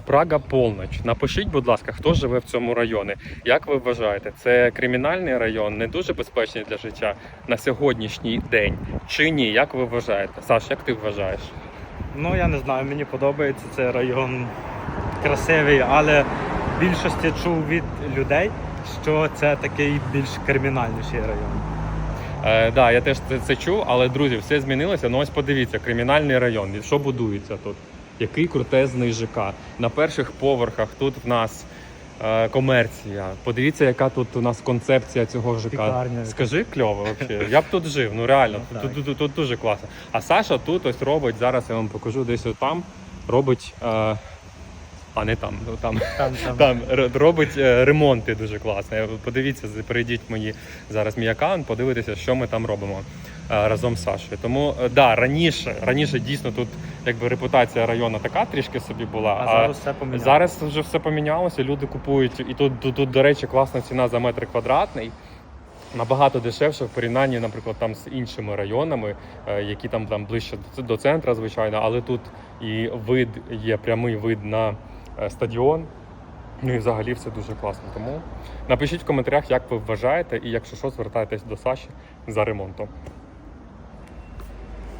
Прага полноч. Напишіть, будь ласка, хто живе в цьому районі. Як ви вважаєте, це кримінальний район, не дуже безпечний для життя на сьогоднішній день чи ні? Як ви вважаєте? Саш, як ти вважаєш? Ну я не знаю, мені подобається цей район красивий, але в більшості чув від людей, що це такий більш кримінальніший район. Е, да, я теж це, це чув, але друзі, все змінилося. Ну ось подивіться, кримінальний район. Що будується тут? Який крутезний ЖК. На перших поверхах тут в нас е, комерція. Подивіться, яка тут у нас концепція цього ЖК. Пікарня. Скажи кльово взагалі. Я б тут жив, ну реально, Ну, тут, так. тут, тут, тут дуже класно. А Саша тут ось робить, зараз я вам покажу десь там, робить. Е, а не там, ну там. Там, там. Там р- робить е, ремонти дуже класно. Подивіться, з- перейдіть мені зараз мій аккаунт, подивитися, що ми там робимо разом з Сашою. Тому е, да, раніше, раніше дійсно тут якби репутація району така трішки собі була. А зараз все помінялося. зараз вже все помінялося. Люди купують, і тут, тут, тут, до речі, класна ціна за метр квадратний. Набагато дешевше в порівнянні, наприклад, там з іншими районами, е, які там, там ближче до- центра, звичайно, але тут і вид є прямий вид на е, стадіон. Ну і взагалі все дуже класно. Тому напишіть в коментарях, як ви вважаєте, і якщо що, звертайтесь до Саші за ремонтом.